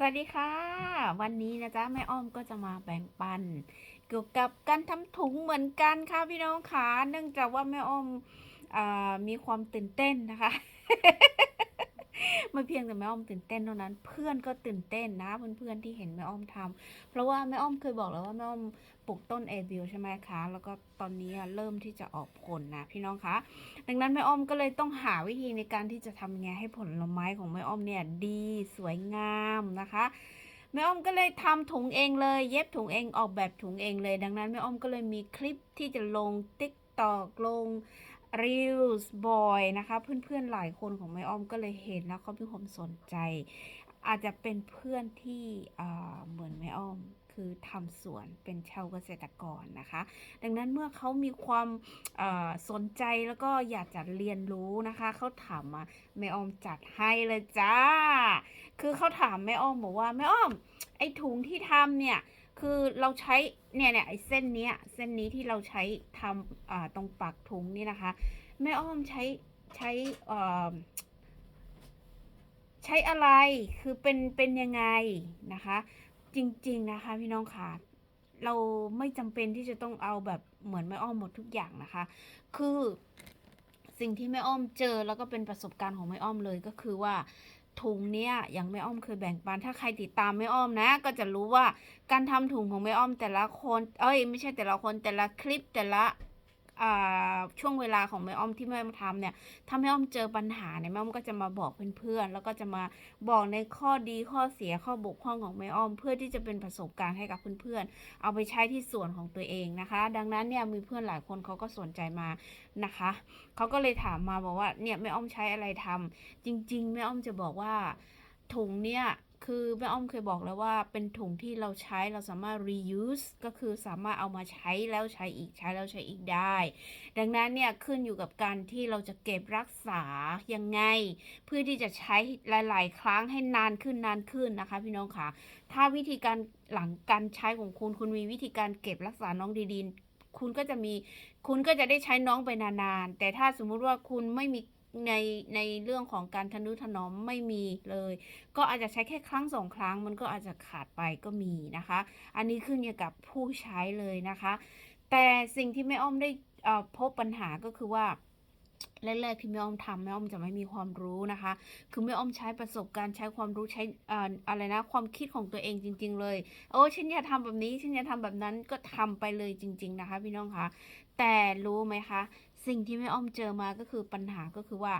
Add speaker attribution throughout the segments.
Speaker 1: สวัสดีค่ะ วันนี้นะจ๊ะแม่อ้อมก็จะมาแบ่งปัน เกี่ยวกับการทำถุงเหมือนกันค่ะพี่น้องค่ะเนื่องจากว่าแม่อ้อมอมีความตื่นเต้นนะคะ ไม่เพียงแต่แม่อ้อมตื่นเต้นเท่านั้น เพื่อนก็ตื่นเต้นนะเพื่อนๆที่เห็นแม่อ้อมทำเพราะว่าแม่อ้อมเคยบอกแล้วว่าแม่อ้อมปลูกต้นเอบิลใช่ไหมคะ แล้วก็ตอนนี้เริ่มที่จะออกผลนะพี่น้องคะ ดังนั้นแม่อ้อมก็เลยต้องหาวิธีในการที่จะทำไงให้ผลไม้ของแม่อ้อมเนี่ยดีสวยงามนะคะแม่อ้อมก็เลยทำถุงเองเลย เย็บถุงเองออกแบบถุงเองเลย ดังนั้นแม่อ้อมก็เลยมีคลิปที่จะลงติ๊กตอกลง Reels บ่อยนะคะ เพื่อนๆหลายคนของแม่อ้อมก็เลยเห็นแล้วเขามีความสนใจ อาจจะเป็นเพื่อนที่อ่าเหมือนแม่อ้อมคือทำสวนเป็นชาวเกษตรกรนะคะ ดังนั้นเมื่อเขามีความเอ่อสนใจแล้วก็อยากจะเรียนรู้นะคะเขาถามมาแม่อ้อมจัดให้เลยจ้า คือเขาถามแม่อ้อมบอกว่าแม่อ้อมไอ้ถุงที่ทำเนี่ย คือเราใช้เนี่ยเนี่ยไอ้เส้นเนี้ยเส้นนี้ที่เราใช้ทำอ่าตรงปากถุงนี่นะคะ แม่อ้อมใช้ใช้อ่อใช้อะไรคือเป็นเป็นยังไงนะคะ จริง ๆนะคะ พี่น้องค่ะเราไม่จำเป็นที่จะต้องเอาแบบเหมือนแม่อ้อมหมดทุกอย่างนะคะ คือสิ่งที่แม่อ้อมเจอแล้วก็เป็นประสบการณ์ของแม่อ้อมเลยก็คือว่า ถุงเนี่ยอย่างแม่อ้อมเคยแบ่งปันถ้าใครติดตามแม่อ้อมนะ ก็จะรู้ว่าการทำถุงของแม่อ้อมแต่ละคน เอ้ย ไม่ใช่แต่ละคนแต่ละคลิปแต่ละ ช่วงเวลาของแม่อ้อมที่แม่อ้อมทำเนี่ยถ้าแม่อ้อมเจอปัญหาเนี่ยแม่อ้อมก็จะมาบอกเพื่อนๆแล้วก็จะมาบอกในข้อดีข้อเสียข้อบกพร่องของแม่อ้อม เพื่อที่จะเป็นประสบการณ์ให้กับเพื่อนๆ เอาไปใช้ที่ส่วนของตัวเองนะคะ ดังนั้นเนี่ยมีเพื่อนหลายคนเขาก็สนใจมานะคะเขาก็เลยถามมาบอกว่าเนี่ยแม่อ้อมใช้อะไรทำจริง ๆแม่อ้อมจะบอกว่าถุงเนี่ย คือแม่อ้อมเคยบอกแล้วว่าเป็นถุงที่เราใช้เราสามารถ reuse ก็คือสามารถเอามาใช้แล้วใช้อีกใช้แล้วใช้อีกได้ ดังนั้นเนี่ยขึ้นอยู่กับการที่เราจะเก็บรักษายังไง เพื่อที่จะใช้หลาย ๆ ครั้งให้นานขึ้นนานขึ้นนะคะ พี่น้องค่ะ ถ้าวิธีการหลังการใช้ของคุณคุณมีวิธีการเก็บรักษาน้องดีๆคุณก็จะมีคุณก็จะได้ใช้น้องไปนานๆ แต่ถ้าสมมุติว่าคุณไม่มี ในในเรื่องของการทนุถนอมไม่มีเลย ก็อาจจะใช้แค่ครั้งสองครั้ง มันก็อาจจะขาดไปก็มีนะคะ อันนี้ขึ้นอยู่กับผู้ใช้เลยนะคะ แต่สิ่งที่แม่อ้อมได้พบปัญหาก็คือว่าแรกๆที่แม่อ้อมทำแม่อ้อมจะไม่มีความรู้นะคะ คือแม่อ้อมใช้ประสบการณ์ใช้ความรู้ใช้ออะไรนะความคิดของตัวเองจริง ๆ เลยโอ้ฉันอยากทำแบบนี้ฉันอยากทำแบบนั้นก็ทำไปเลยจริง ๆ นะคะ พี่น้องคะแต่รู้ไหมคะ สิ่งที่แม่อ้อมเจอมาก็คือปัญหาก็คือว่า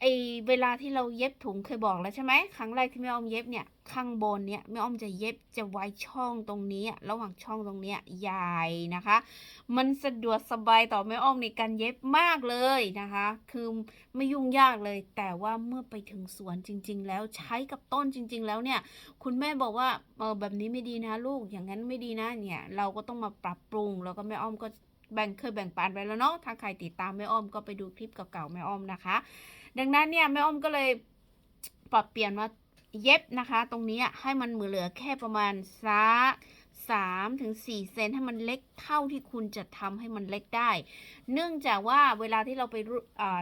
Speaker 1: ไอเวลาที่เราเย็บถุงเคยบอกแล้วใช่ไหมครั้งแรกที่แม่อ้อมเย็บเนี่ยข้างบนเนี่ยแม่อ้อมจะเย็บจะไว้ช่องตรงนี้ ระหว่างช่องตรงเนี้ยใหญ่นะคะ มันสะดวกสบายต่อแม่อ้อมในการเย็บมากเลยนะคะ คือไม่ยุ่งยากเลย แต่ว่าเมื่อไปถึงสวนจริง ๆ แล้วใช้กับต้นจริง ๆ แล้วเนี่ย คุณแม่บอกว่าเออแบบนี้ไม่ดีนะลูกอย่างนั้นไม่ดีนะเนี่ย เราก็ต้องมาปรับปรุงแล้วก็แม่อ้อมก็ แบ่งเคยแบ่งปันไปแล้วเนาะ ถ้าใครติดตามแม่อ้อมก็ไปดูคลิปเก่าๆแม่อ้อมนะคะ ดังนั้นเนี่ยแม่อ้อมก็เลยปรับเปลี่ยนมาเย็บนะคะ ตรงนี้ให้มันเหลือแค่ประมาณสักสามถึงสี่เซนให้มันเล็กเท่าที่คุณจะทำให้มันเล็กได้ เนื่องจากว่าเวลาที่เราไปรุอ่า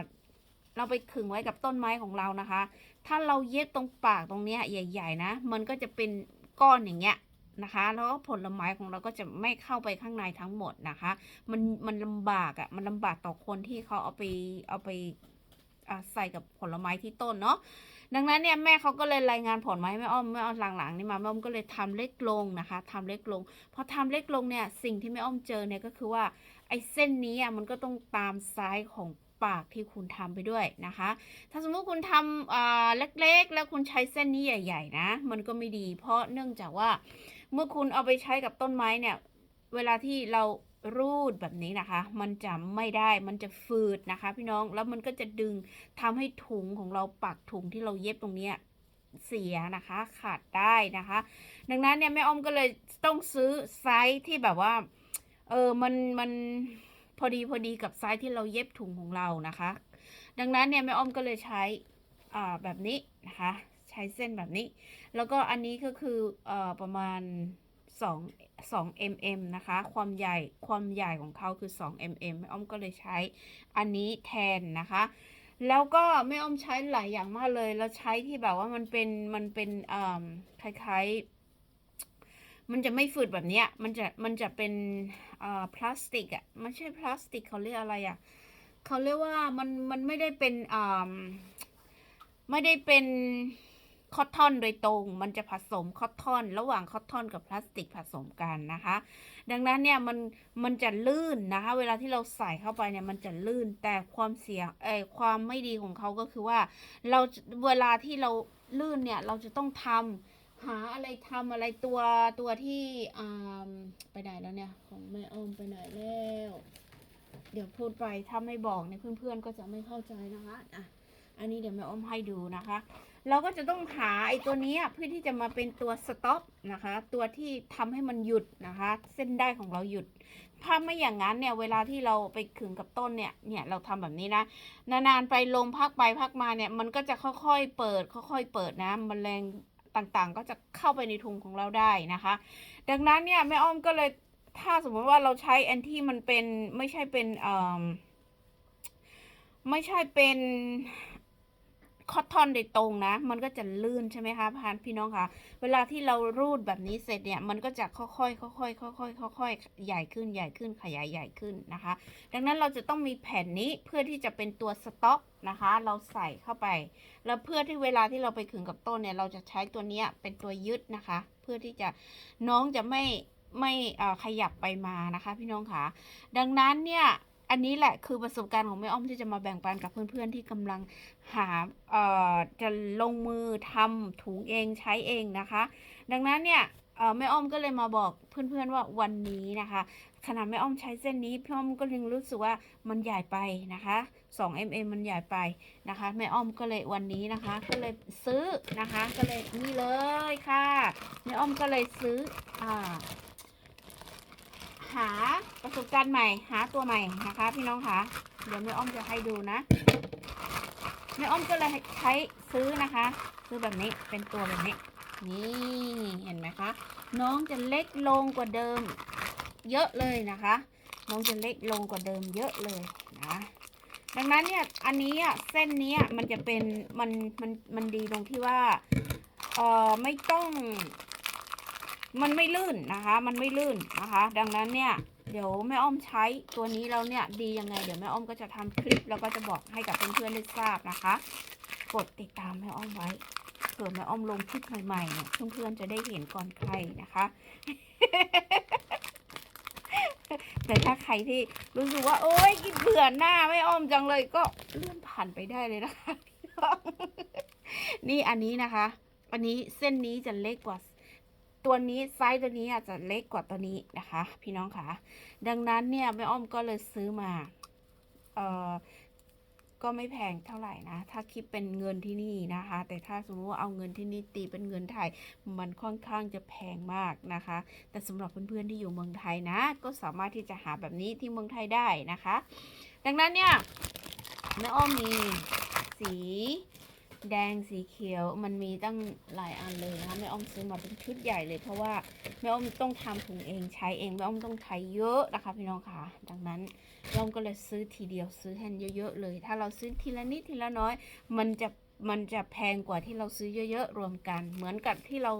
Speaker 1: เราไปขึงไว้กับต้นไม้ของเรานะคะ ถ้าเราเย็บตรงปากตรงเนี้ยใหญ่ ๆ นะ มันก็จะเป็นก้อนอย่างเงี้ย นะคะ แล้วผลไม้ของเราก็จะไม่เข้าไปข้างในทั้งหมดนะคะ มันมันลำบากอะ่ะมันลำบากต่อคนที่เขาเอาไปเอาไปาใส่กับผลไม้ที่ต้นเนาะ ดังนั้นเนี่ยแม่เขาก็เลยรายงานผลไม้แม่อ้อมแม่อ้อมหลังๆนี่มาแม่อ้อมก็เลยทำเล็กลงนะคะทำเล็กลงพอทำเล็กลงเนี่ยสิ่งที่แม่อ้อมเจอเนี่ยก็คือว่าไอ้เส้นนี้อะมันก็ต้องตามไซส์ของ ปากที่คุณทำไปด้วยนะคะ ถ้าสมมุติคุณทำเล็กๆ แล้วคุณใช้เส้นนี้ใหญ่ ๆ นะ มันก็ไม่ดี เพราะเนื่องจากว่าเมื่อคุณเอาไปใช้กับต้นไม้เนี่ย เวลาที่เรารูดแบบนี้นะคะ มันจะไม่ได้ มันจะฝืดนะคะ พี่น้อง แล้วมันก็จะดึงทำให้ถุงของเราปักถุงที่เราเย็บตรงเนี้ยเสียนะคะขาดได้นะคะ ดังนั้นเนี่ยแม่อมก็เลยต้องซื้อไซส์ที่แบบว่า เออมันมัน พอดีพอดีกับไซส์ที่เราเย็บถุงของเรานะคะ ดังนั้นเนี่ยแม่อ้อมก็เลยใช้อ่าแบบนี้นะคะ ใช้เส้นแบบนี้ แล้วก็อันนี้ก็คืออ่อประมาณ2 2 mm นะคะ ความใหญ่ ความใหญ่ของเขาคือ 2 mm แม่อ้อมก็เลยใช้อันนี้แทนนะคะ แล้วก็แม่อ้อมใช้หลายอย่างมากเลย แล้วใช้ที่แบบว่ามันเป็น มันเป็นอ่าคล้ายๆ มันจะไม่ฝืดแบบเนี้ยมันจะมันจะเป็นอ่าพลาสติกอะไม่ใช่พลาสติกเขาเรียกอะไรอะเขาเรียกว่ามันมันไม่ได้เป็นอ่าไม่ได้เป็นคอตตอนโดยตรง มันจะผสมคอตตอน ระหว่างคอตตอนกับพลาสติกผสมกันนะคะ ดังนั้นเนี่ยมันมันจะลื่นนะคะ เวลาที่เราใส่เข้าไปเนี่ยมันจะลื่น แต่ความเสียเออความไม่ดีของเขาก็คือว่า เราเวลาที่เราลื่นเนี่ยเราจะต้องทำ หาอะไรทำอะไรตัวตัวที่อ่าไปไหนแล้วเนี่ย ของแม่อมไปไหนแล้ว เดี๋ยวพูดไปถ้าไม่บอกเนี่ยเพื่อนๆก็จะไม่เข้าใจนะคะอะอันนี้เดี๋ยวแม่อมให้ดูนะคะ เราก็จะต้องหาไอ้ตัวนี้เพื่อที่จะมาเป็นตัวสต็อปนะคะ ตัวที่ทำให้มันหยุดนะคะ เส้นได้ของเราหยุด ถ้าไม่อย่างนั้นเนี่ยเวลาที่เราไปขึงกับต้นเนี่ย เนี่ยเราทำแบบนี้นะ นานๆไปลมพักไปพักมาเนี่ย มันก็จะค่อยๆเปิด ค่อยๆเปิดนะมแมลง ต่างๆ ก็จะเข้าไปในถุงของเราได้นะคะ ดังนั้นเนี่ยแม่อ้อมก็เลยถ้าสมมติว่าเราใช้แอนที่มันเป็นไม่ใช่เป็นเอ่อไม่ใช่เป็น คอตตอนโดยตรงนะ มันก็จะลื่นใช่ไหมคะพานพี่น้องคะเวลาที่เรารูดแบบนี้เสร็จเนี่ย มันก็จะค่อยๆค่อยๆค่อยๆค่อยๆใหญ่ขึ้นใหญ่ขึ้นขยายใหญ่ขึ้นนะคะ ดังนั้นเราจะต้องมีแผ่นนี้เพื่อที่จะเป็นตัวสต็อกนะคะ เราใส่เข้าไป แล้วเพื่อที่เวลาที่เราไปขึงกับต้นเนี่ย เราจะใช้ตัวเนี้ยเป็นตัวยึดนะคะ เพื่อที่จะน้องจะไม่ไม่เอ่อขยับไปมานะคะ พี่น้องคะดังนั้นเนี่ย อันนี้แหละคือประสบการณ์ของแม่อ้อมที่จะมาแบ่งปันกับเพื่อนๆที่กำลังหาเอ่อจะลงมือทำถุงเองใช้เองนะคะ ดังนั้นเนี่ยเอ่อแม่อ้อมก็เลยมาบอกเพื่อนๆว่าวันนี้นะคะ ขนาดแม่อ้อมใช้เส้นนี้พี่อ้อมก็ยังรู้สึกว่ามันใหญ่ไปนะคะ2 mm มันใหญ่ไปนะคะแม่อ้อมก็เลยวันนี้นะคะ ก็เลยซื้อนะคะ ก็เลยนี่เลยค่ะแม่อ้อมก็เลยซื้ออ่า หาประสบการณ์ใหม่ หาตัวใหม่นะคะ พี่น้องคะเดี๋ยวแม่อ้อมจะให้ดูนะแม่อ้อมก็เลยใช้ซื้อนะคะ ซื้อแบบนี้เป็นตัวแบบนี้ นี่เห็นไหมคะ น้องจะเล็กลงกว่าเดิม เยอะเลยนะคะ น้องจะเล็กลงกว่าเดิมเยอะเลยนะดังนั้นเนี่ยอันนี้อะเส้นนี้อะมันจะเป็นมันมันมันดีตรงที่ว่าเออไม่ต้อง มันไม่ลื่นนะคะ มันไม่ลื่นนะคะ ดังนั้นเนี่ย เดี๋ยวแม่อ้อมใช้ตัวนี้แล้วเนี่ยดียังไง เดี๋ยวแม่อ้อมก็จะทำคลิปแล้วก็จะบอกให้กับเพื่อนๆได้ทราบนะคะ กดติดตามแม่อ้อมไว้เผื่อแม่อ้อมลงคลิปใหม่ๆเนี่ยเพื่อนๆจะได้เห็นก่อนใครนะคะ แต่ถ้าใครที่รู้สึกว่าโอ๊ยกินเบื่อหน้าไม่อ้อมจังเลยก็เลื่อนผ่านไปได้เลยนะคะ นี่อันนี้นะคะ อันนี้เส้นนี้จะเล็กกว่า ตัวนี้ไซส์ตัวนี้อาจจะเล็กกว่าตัวนี้นะคะ พี่น้องคะดังนั้นเนี่ยแม่อ้อมก็เลยซื้อมาเอ่อก็ไม่แพงเท่าไหร่นะ ถ้าคิดเป็นเงินที่นี่นะคะ แต่ถ้าสมมติว่าเอาเงินที่นี่ตีเป็นเงินไทย มันค่อนข้างจะแพงมากนะคะ แต่สำหรับเพื่อนๆที่อยู่เมืองไทยนะ ก็สามารถที่จะหาแบบนี้ที่เมืองไทยได้นะคะ ดังนั้นเนี่ยแม่อ้อมมีสี แดงสีเขียวมันมีตั้งหลายอันเลยนะคะแม่อ้อมซื้อมาเป็นชุดใหญ่เลย เพราะว่าแม่อ้อมต้องทำถุงเองใช้เองแม่อ้อมต้องใช้เยอะนะคะพี่น้องค่ะ ดังนั้นเราก็เลยซื้อทีเดียวซื้อแทนเยอะๆเลย ถ้าเราซื้อทีละนิดทีละน้อย มันจะมันจะแพงกว่าที่เราซื้อเยอะๆรวมกัน เหมือนกับที่เรา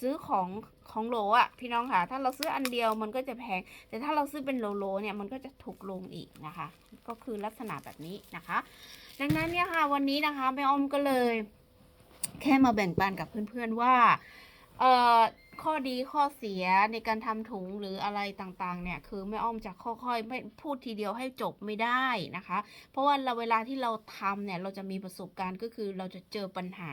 Speaker 1: ซื้อของของโหลอะพี่น้องค่ะ ถ้าเราซื้ออันเดียวมันก็จะแพง แต่ถ้าเราซื้อเป็นโลโลเนี่ยมันก็จะถูกลงอีกนะคะ ก็คือลักษณะแบบนี้นะคะ ดังนั้นเนี่ยค่ะวันนี้นะคะแม่อ้อมก็เลย แค่มาแบ่งปันกับเพื่อนๆว่า เอ่อ ข้อดีข้อเสียในการทำถุงหรืออะไรต่างๆ เนี่ยคือแม่อ้อมจะค่อยๆไม่พูดทีเดียวให้จบไม่ได้นะคะ เพราะว่าเราเวลาที่เราทำเนี่ยเราจะมีประสบการณ์ก็คือเราจะเจอปัญหา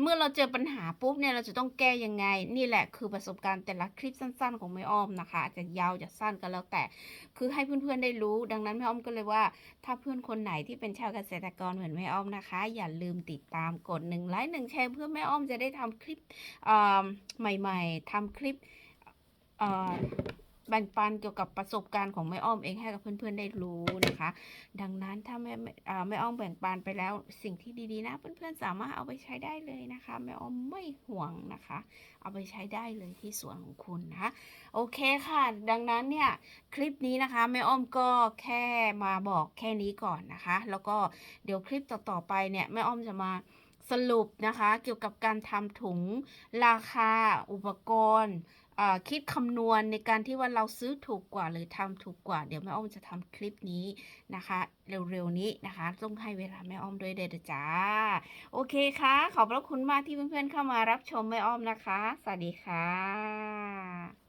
Speaker 1: เมื่อเราเจอปัญหาปุ๊บเนี่ยเราจะต้องแก้ยังไง นี่แหละคือประสบการณ์แต่ละคลิปสั้น ๆ ของแม่อ้อมนะคะอาจจะยาวจะสั้นก็แล้วแต่ คือให้เพื่อนๆได้รู้ ดังนั้นแม่อ้อมก็เลยว่า ถ้าเพื่อนคนไหนที่เป็นชาวเกษตรกรเหมือนแม่อ้อมนะคะ อย่าลืมติดตามกดหนึ่งไลค์หนึ่งแชร์เพื่อแม่อ้อมจะได้ทำคลิปเอ่ใหม่ ๆทำคลิปแบ่งปันเกี่ยวกับประสบการณ์ของแม่อ้อมเองให้กับเพื่อนๆได้รู้นะคะ ดังนั้นถ้าแม่แม่แม่อ้อมแบ่งปันไปแล้วสิ่งที่ดีๆนะ เพื่อนๆสามารถเอาไปใช้ได้เลยนะคะแม่อ้อมไม่ห่วงนะคะ เอาไปใช้ได้เลยที่สวนของคุณนะคะโอเคค่ะ ดังนั้นเนี่ยคลิปนี้นะคะแม่อ้อมก็แค่มาบอกแค่นี้ก่อนนะคะ แล้วก็เดี๋ยวคลิปต่อๆไปเนี่ยแม่อ้อมจะมา สรุปนะคะเกี่ยวกับการทำถุงราคาอุปกรณ์คิดคำนวณในการที่ว่าเราซื้อถูกกว่าหรือทำถูกกว่า เดี๋ยวแม่อ้อมจะทำคลิปนี้นะคะ เร็วๆนี้นะคะ ต้องให้เวลาแม่อ้อมด้วยเด้อจ้า โอเคค่ะ ขอบพระคุณมากที่เพื่อนๆเข้ามารับชมแม่อ้อมนะคะ สวัสดีค่ะ